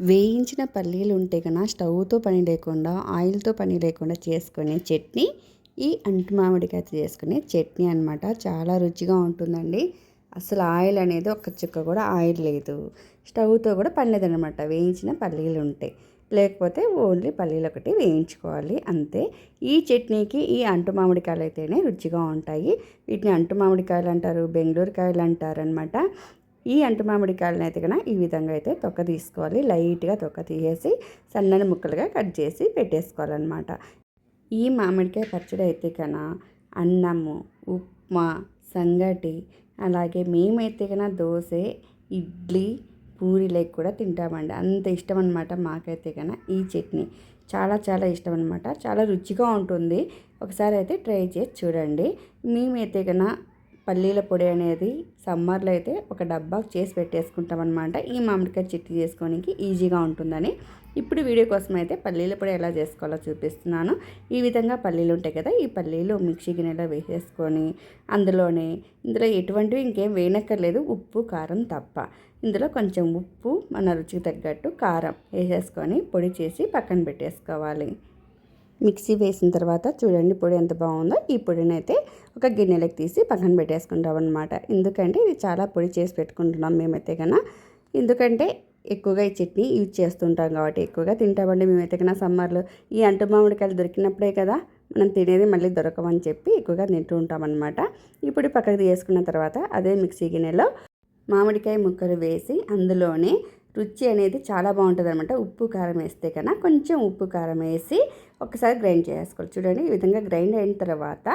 వేయించిన పల్లీలు ఉంటే కన్నా స్టవ్తో పని లేకుండా ఆయిల్తో పని లేకుండా చేసుకునే చట్నీ ఈ అంటు మామిడికాయతో చేసుకునే చట్నీ అనమాట చాలా రుచిగా ఉంటుందండి. అసలు ఆయిల్ అనేది ఒక చుక్క కూడా ఆయిల్ లేదు. స్టవ్తో కూడా పని వేయించిన పల్లీలు ఉంటాయి లేకపోతే ఓన్లీ పల్లీలు ఒకటి వేయించుకోవాలి. అంతే. ఈ చట్నీకి ఈ అంటు మామిడికాయలు అయితేనే రుచిగా ఉంటాయి. వీటిని అంటు మామిడికాయలు అంటారు బెంగళూరు కాయలు అంటారు అనమాట ఈ అంటు మామిడికాయలను అయితే కన్నా ఈ విధంగా అయితే తొక్క తీసుకోవాలి. లైట్గా తొక్క తీసేసి సన్నని ముక్కలుగా కట్ చేసి పెట్టేసుకోవాలన్నమాట. ఈ మామిడికాయ పచ్చడి అయితే కన్నా అన్నము ఉప్మా సంగటి అలాగే మేమైతే కన దోశ ఇడ్లీ పూరీలకు కూడా తింటామండి. అంత ఇష్టం అనమాట మాకైతే కన ఈ చట్నీ. చాలా చాలా ఇష్టం అనమాట చాలా రుచిగా ఉంటుంది. ఒకసారి అయితే ట్రై చేసి చూడండి. మేమైతే కన పల్లీల పొడి అనేది సమ్మర్లో అయితే ఒక డబ్బా చేసి పెట్టేసుకుంటాం అనమాట ఈ మామిడికాయ చట్నీ చేసుకోనికి ఈజీగా ఉంటుందని. ఇప్పుడు వీడియో కోసం అయితే పల్లీల పొడి ఎలా చేసుకోవాలో చూపిస్తున్నాను. ఈ విధంగా పల్లీలు ఉంటాయి కదా ఈ పల్లీలు మిక్సీ గిన్నెలో వేసేసుకొని అందులోనే ఇందులో ఎటువంటివి ఇంకేం వేయనక్కర్లేదు ఉప్పు కారం తప్ప. ఇందులో కొంచెం ఉప్పు మన రుచికి తగ్గట్టు కారం వేసేసుకొని పొడి చేసి పక్కన పెట్టేసుకోవాలి. మిక్సీ వేసిన తర్వాత చూడండి పొడి ఎంత బాగుందో. ఈ పొడిని అయితే ఒక గిన్నెలోకి తీసి పక్కన పెట్టేసుకుంటాం అనమాట ఎందుకంటే ఇది చాలా పొడి చేసి పెట్టుకుంటున్నాం మేమైతే కన్నా ఎందుకంటే ఎక్కువగా ఈ చట్నీ యూజ్ చేస్తుంటాం కాబట్టి ఎక్కువగా తింటామండి మేమైతే కన్నా సమ్మర్లో. ఈ అంటు మామిడికాయలు దొరికినప్పుడే కదా మనం తినేది మళ్ళీ దొరకమని చెప్పి ఎక్కువగా తింటూ ఉంటాం అనమాట ఇప్పుడు పక్కకు తీసుకున్న తర్వాత అదే మిక్సీ గిన్నెలో మామిడికాయ ముక్కలు వేసి అందులోనే రుచి అనేది చాలా బాగుంటుంది అనమాట ఉప్పు కారం వేస్తే కన్నా కొంచెం ఉప్పు కారం వేసి ఒకసారి గ్రైండ్ చేసుకోవాలి. చూడండి ఈ విధంగా గ్రైండ్ అయిన తర్వాత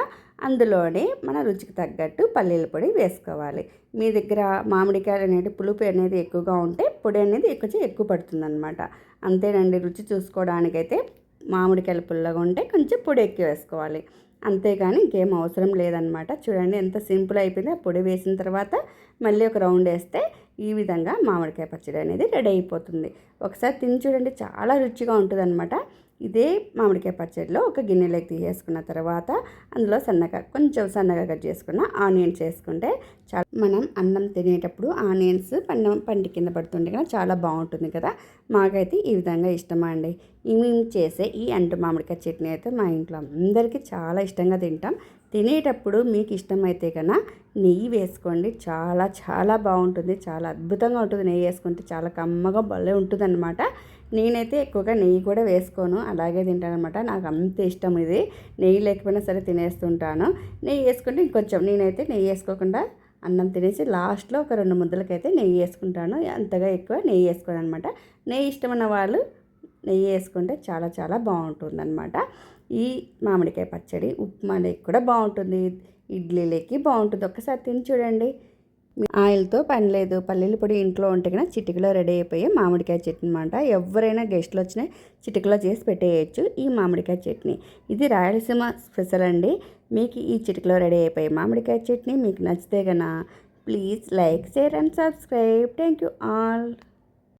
అందులోనే మన రుచికి తగ్గట్టు పల్లీల పొడి వేసుకోవాలి. మీ దగ్గర మామిడికాయలు అనేది పులుపు అనేది ఎక్కువగా ఉంటే పొడి అనేది కొంచెం ఎక్కువ పడుతుంది అనమాట అంతేనండి రుచి చూసుకోవడానికైతే మామిడికాయలు పుల్లగా ఉంటే కొంచెం పొడి ఎక్కువ వేసుకోవాలి. అంతేగాని ఇంకేం అవసరం లేదనమాట చూడండి ఎంత సింపుల్ అయిపోయింది. ఆ పొడి వేసిన తర్వాత మళ్ళీ ఒక రౌండ్ వేస్తే ఈ విధంగా మామిడికాయ పచ్చడి అనేది రెడీ అయిపోతుంది. ఒకసారి తిని చూడండి చాలా రుచిగా ఉంటుంది అనమాట ఇదే మామిడికాయ పచ్చడిలో ఒక గిన్నెలోకి తీసేసుకున్న తర్వాత అందులో సన్నగా కొంచెం సన్నగా కట్ చేసుకున్న ఆనియన్స్ వేసుకుంటే చాలా. మనం అన్నం తినేటప్పుడు ఆనియన్స్ పన్నం పంటి కింద పడుతుండే కదా చాలా బాగుంటుంది కదా. మాకైతే ఈ విధంగా ఇష్టమా అండి. మేము చేసే ఈ అంటు మామిడికాయ చట్నీ అయితే మా ఇంట్లో అందరికీ చాలా ఇష్టంగా తింటాం. తినేటప్పుడు మీకు ఇష్టమైతే కన్నా నెయ్యి వేసుకోండి. చాలా చాలా బాగుంటుంది. చాలా అద్భుతంగా ఉంటుంది నెయ్యి వేసుకుంటే. చాలా కమ్మగా భలే ఉంటుంది అనమాట నేనైతే ఎక్కువగా నెయ్యి కూడా వేసుకోను. అలాగే తింటానమాట నాకు అంత ఇష్టం ఇది. నెయ్యి లేకపోయినా సరే తినేస్తుంటాను. నెయ్యి వేసుకుంటే ఇంకొంచెం నేనైతే నెయ్యి వేసుకోకుండా అన్నం తినేసి లాస్ట్లో ఒక రెండు ముద్దలకైతే నెయ్యి వేసుకుంటాను. అంతగా ఎక్కువ నెయ్యి వేసుకోను అనమాట నెయ్యి ఇష్టమైన వాళ్ళు నెయ్యి వేసుకుంటే చాలా చాలా బాగుంటుంది అనమాట ఈ మామిడికాయ పచ్చడి ఉప్మాలోకి కూడా బాగుంటుంది. ఇడ్లీలోకి బాగుంటుంది. ఒక్కసారి తిని చూడండి. ఆయిల్తో పని లేదు. పల్లీల పొడి ఇంట్లో ఉంటే కన్నా చిటికలో రెడీ అయిపోయి మామిడికాయ చట్నీ అనమాట ఎవరైనా గెస్ట్లు వచ్చినా చిటికలో చేసి పెట్టేయచ్చు ఈ మామిడికాయ చట్నీ. ఇది రాయలసీమ స్పెషల్ అండి. మీకు ఈ చిటికలో రెడీ అయిపోయి మామిడికాయ చట్నీ మీకు నచ్చితే కన్నా please like share and subscribe. Thank you all.